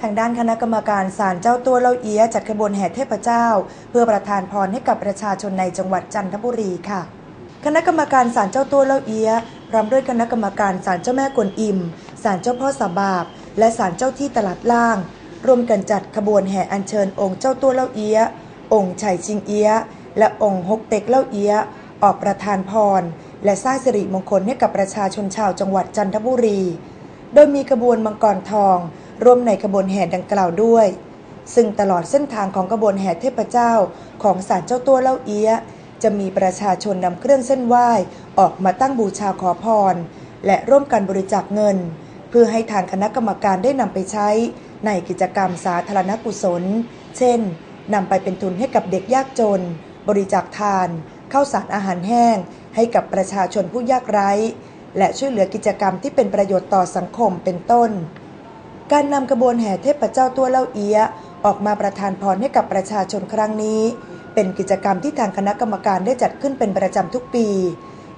ทางด้านคณะกรรมการศาลเจ้าตัวเล่าเอียจัดขบวนแห่เทพเจ้า เพื่อประทานพรให้กับประชาชนในจังหวัดจันทบุรีค่ะ คณะกรรมการศาลเจ้าตัวเล่าเอียพร้อมด้วยคณะกรรมการศาลเจ้าแม่กวนอิมศาลเจ้าพ่อสาบาบ และศาลเจ้าที่ตลาดล่าง ร่วมกันจัดขบวนแห่อัญเชิญองค์เจ้าตัวเล่าเอียองค์ไฉชิงเอียและองค์ฮกเต็กเล่าเอียออกประทานพร และสร้างสิริมงคลให้กับประชาชนชาวจังหวัดจันทบุรี โดยมีขบวนมังกรทอง ร่วมในขบวนแห่ดังกล่าวด้วย ซึ่งตลอดเส้นทางของขบวนแห่เทพเจ้าของศาลเจ้าตัวเล่าเอียจะมีประชาชนนำเครื่องเส้นไหว้ออกมาตั้งบูชาขอพร และร่วมกันบริจาคเงิน เพื่อให้ทางคณะกรรมการได้นำไปใช้ในกิจกรรมสาธารณกุศล เช่นนำไปเป็นทุนให้กับเด็กยากจน บริจาคทานข้าวสารอาหารแห้ง ให้กับประชาชนผู้ยากไร้ และช่วยเหลือกิจกรรมที่เป็นประโยชน์ต่อสังคมเป็นต้น การนำกระบวนแห่เทพเจ้าตัวเล่าเอียออกมาประทานพรให้กับประชาชนครั้งนี้ เป็นกิจกรรมที่ทางคณะกรรมการได้จัดขึ้นเป็นประจำทุกปี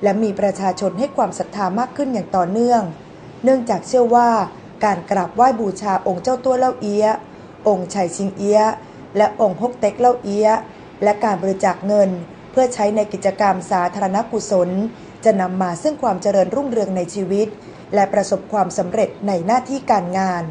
และมีประชาชนให้ความศรัทธามากขึ้นอย่างต่อเนื่อง เนื่องจากเชื่อว่าการกราบไหว้บูชาองค์เจ้าตัวเล่าเอียองค์ไฉชิงเอียและองค์ฮกเต็กเล่าเอียและการบริจาคเงิน เพื่อใช้ในกิจกรรมสาธารณกุศล จะนำมาซึ่งความเจริญรุ่งเรืองในชีวิต และประสบความสำเร็จในหน้าที่การงาน